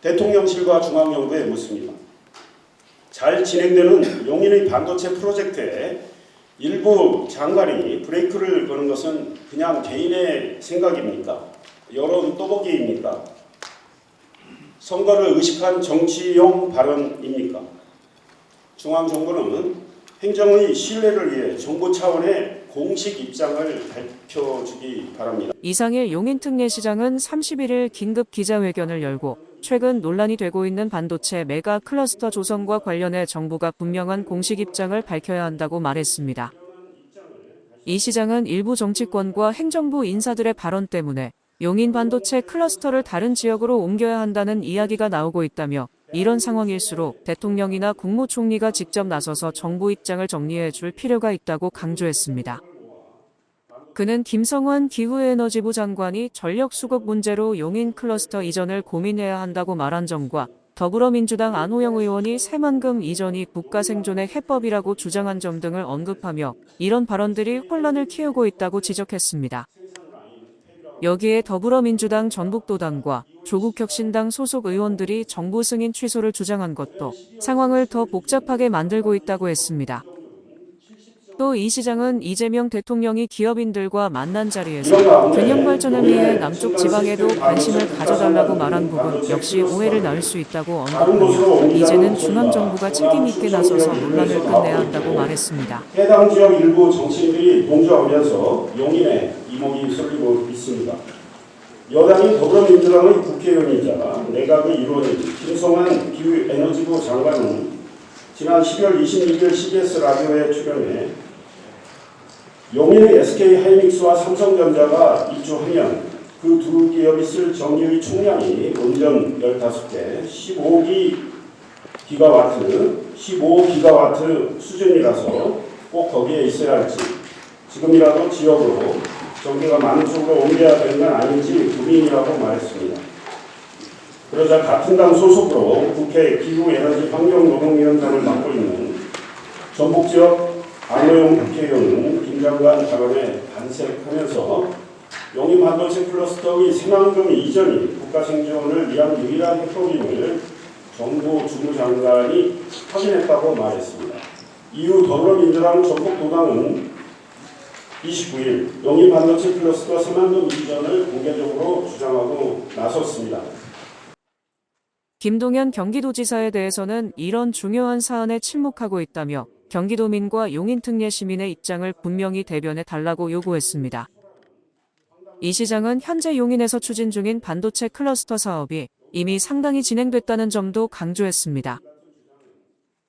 대통령실과 중앙정부에 묻습니다. 잘 진행되는 용인의 반도체 프로젝트에 일부 장관이 브레이크를 거는 것은 그냥 개인의 생각입니까? 여론 떠보기입니까? 선거를 의식한 정치용 발언입니까? 중앙정부는 행정의 신뢰를 위해 정부 차원의 공식 입장을 밝혀주기 바랍니다. 이상일 용인특례시장은 31일 긴급 기자회견을 열고 최근 논란이 되고 있는 반도체 메가 클러스터 조성과 관련해 정부가 분명한 공식 입장을 밝혀야 한다고 말했습니다. 이 시장은 일부 정치권과 행정부 인사들의 발언 때문에 용인 반도체 클러스터를 다른 지역으로 옮겨야 한다는 이야기가 나오고 있다며 이런 상황일수록 대통령이나 국무총리가 직접 나서서 정부 입장을 정리해 줄 필요가 있다고 강조했습니다. 그는 김성환 기후에너지부 장관이 전력 수급 문제로 용인 클러스터 이전을 고민해야 한다고 말한 점과 더불어민주당 안호영 의원이 새만금 이전이 국가 생존의 해법이라고 주장한 점 등을 언급하며 이런 발언들이 혼란을 키우고 있다고 지적했습니다. 여기에 더불어민주당 전북도당과 조국혁신당 소속 의원들이 정부 승인 취소를 주장한 것도 상황을 더 복잡하게 만들고 있다고 했습니다. 또 이 시장은 이재명 대통령이 기업인들과 만난 자리에서 균형 발전을 위해 남쪽 지방에도 관심을 가져달라고 말한 부분 역시 오해를 낳을 수 있다고 언급하며 이제는 중앙정부가 책임 있게 나서서 논란을 끝내야 한다고 말했습니다. 해당 지역 일부 정치인들이 동조하면서 용인에 이목이 쏠리고 있습니다. 여당인 더불어민주당의 국회의원이자 내각의 일원인 김성환 기후에너지부 장관은 지난 12월 26일 CBS 라디오에 출연해 용인의 SK 하이닉스와 삼성전자가 입주하면 그 두 기업이 쓸 전기의 총량이 원전 15개, 15기 기가와트, 15기가와트 수준이라서 꼭 거기에 있어야 할지 지금이라도 지역으로 전기가 많은 쪽으로 옮겨야 되는 건 아닌지 고민이라고 말했습니다. 그러자 같은 당 소속으로 국회 기후에너지 환경노동위원장을 맡고 있는 전북 지역 안호영 국회의원은 김 장관 발언에 반색하면서 용인 반도체 클러스터의 새만금 이전이 국가 생존을 위한 유일한 해법임을 정부 주무장관이 확인했다고 말했습니다. 이후 더불어민주당 전북도당은 29일 용인 반도체 클러스터 새만금 이전을 공개적으로 주장하고 나섰습니다. 김동연 경기도지사에 대해서는 이런 중요한 사안에 침묵하고 있다며 경기도민과 용인특례 시민의 입장을 분명히 대변해 달라고 요구했습니다. 이 시장은 현재 용인에서 추진 중인 반도체 클러스터 사업이 이미 상당히 진행됐다는 점도 강조했습니다.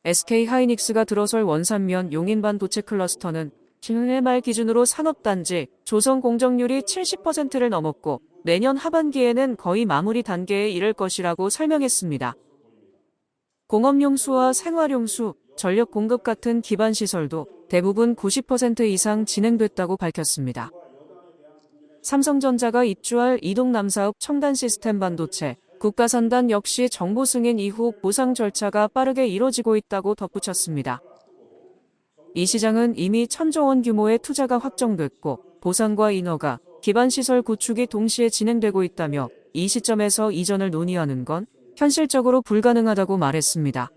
SK 하이닉스가 들어설 원산면 용인 반도체 클러스터는 지난해 말 기준으로 산업단지 조성 공정률이 70%를 넘었고 내년 하반기에는 거의 마무리 단계에 이를 것이라고 설명했습니다. 공업용수와 생활용수, 전력 공급 같은 기반 시설도 대부분 90% 이상 진행됐다고 밝혔습니다. 삼성전자가 입주할 이동남 사업 첨단 시스템 반도체, 국가산단 역시 정보 승인 이후 보상 절차가 빠르게 이뤄지고 있다고 덧붙였습니다. 이 시장은 이미 천조 원 규모의 투자가 확정됐고 보상과 인허가, 기반 시설 구축이 동시에 진행되고 있다며 이 시점에서 이전을 논의하는 건 현실적으로 불가능하다고 말했습니다.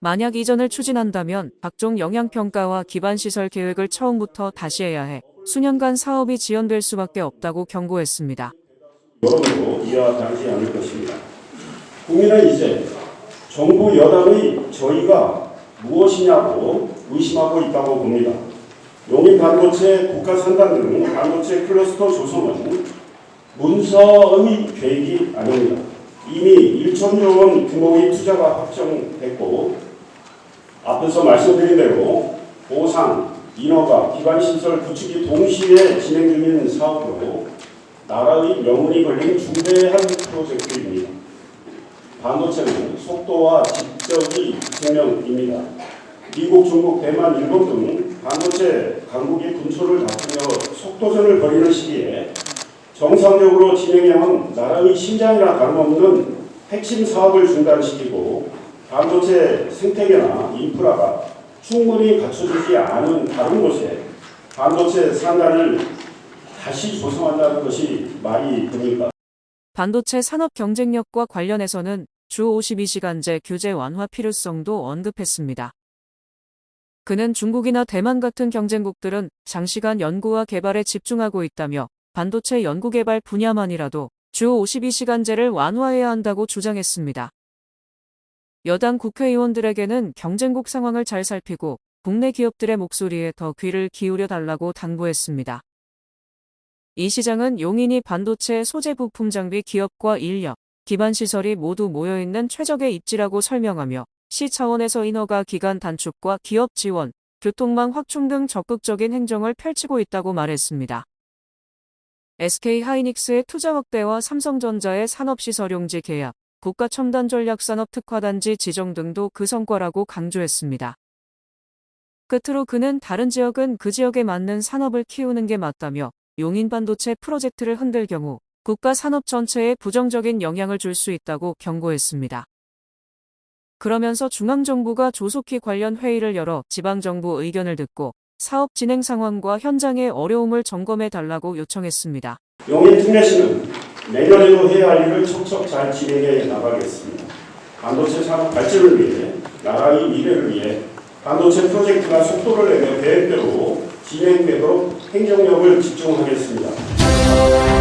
만약 이전을 추진한다면 각종 영향평가와 기반 시설 계획을 처음부터 다시 해야 해 수년간 사업이 지연될 수밖에 없다고 경고했습니다. 여러모로 다르지 않을 것입니다. 국민은 이제 정부 여당의 저희가 무엇이냐고 의심하고 있다고 봅니다. 용인 반도체 국가 산단 등 반도체 클러스터 조성은 문서의 계획이 아닙니다. 이미 1천조 원 규모의 투자가 확정됐고 앞에서 말씀드린 대로 보상, 인허가, 기반시설 구축이 동시에 진행 중인 사업으로 나라의 명운이 걸린 중대한 프로젝트입니다. 반도체는 속도와 직접의 증명입니다. 미국, 중국, 대만, 일본 등 반도체 강국이 군소를 다투며 속도전을 벌이는 시기에 정상적으로 진행해온 나라의 심장이나 다름없는 핵심 사업을 중단시키고 반도체 생태계나 인프라가 충분히 갖춰지지 않은 다른 곳에 반도체 산단을 다시 조성한다는 것이 말이 됩니까? 반도체 산업 경쟁력과 관련해서는 주 52시간제 규제 완화 필요성도 언급했습니다. 그는 중국이나 대만 같은 경쟁국들은 장시간 연구와 개발에 집중하고 있다며 반도체 연구개발 분야만이라도 주 52시간제를 완화해야 한다고 주장했습니다. 여당 국회의원들에게는 경쟁국 상황을 잘 살피고 국내 기업들의 목소리에 더 귀를 기울여 달라고 당부했습니다. 이 시장은 용인이 반도체 소재 부품 장비 기업과 인력, 기반 시설이 모두 모여있는 최적의 입지라고 설명하며 시 차원에서 인허가 기간 단축과 기업 지원, 교통망 확충 등 적극적인 행정을 펼치고 있다고 말했습니다. SK 하이닉스의 투자 확대와 삼성전자의 산업시설 용지 계약, 국가 첨단 전략 산업 특화단지 지정 등도 그 성과라고 강조했습니다. 끝으로 그는 다른 지역은 그 지역에 맞는 산업을 키우는 게 맞다며 용인 반도체 프로젝트를 흔들 경우 국가 산업 전체에 부정적인 영향을 줄 수 있다고 경고했습니다. 그러면서 중앙정부가 조속히 관련 회의를 열어 지방정부 의견을 듣고 사업 진행 상황과 현장의 어려움을 점검해 달라고 요청했습니다. 용인 특례시는 내년에도 해야 할 일을 척척 잘 진행해 나가겠습니다. 반도체 산업 발전을 위해 나라의 미래를 위해 반도체 프로젝트가 속도를 내며 계획대로 진행되도록 행정력을 집중하겠습니다.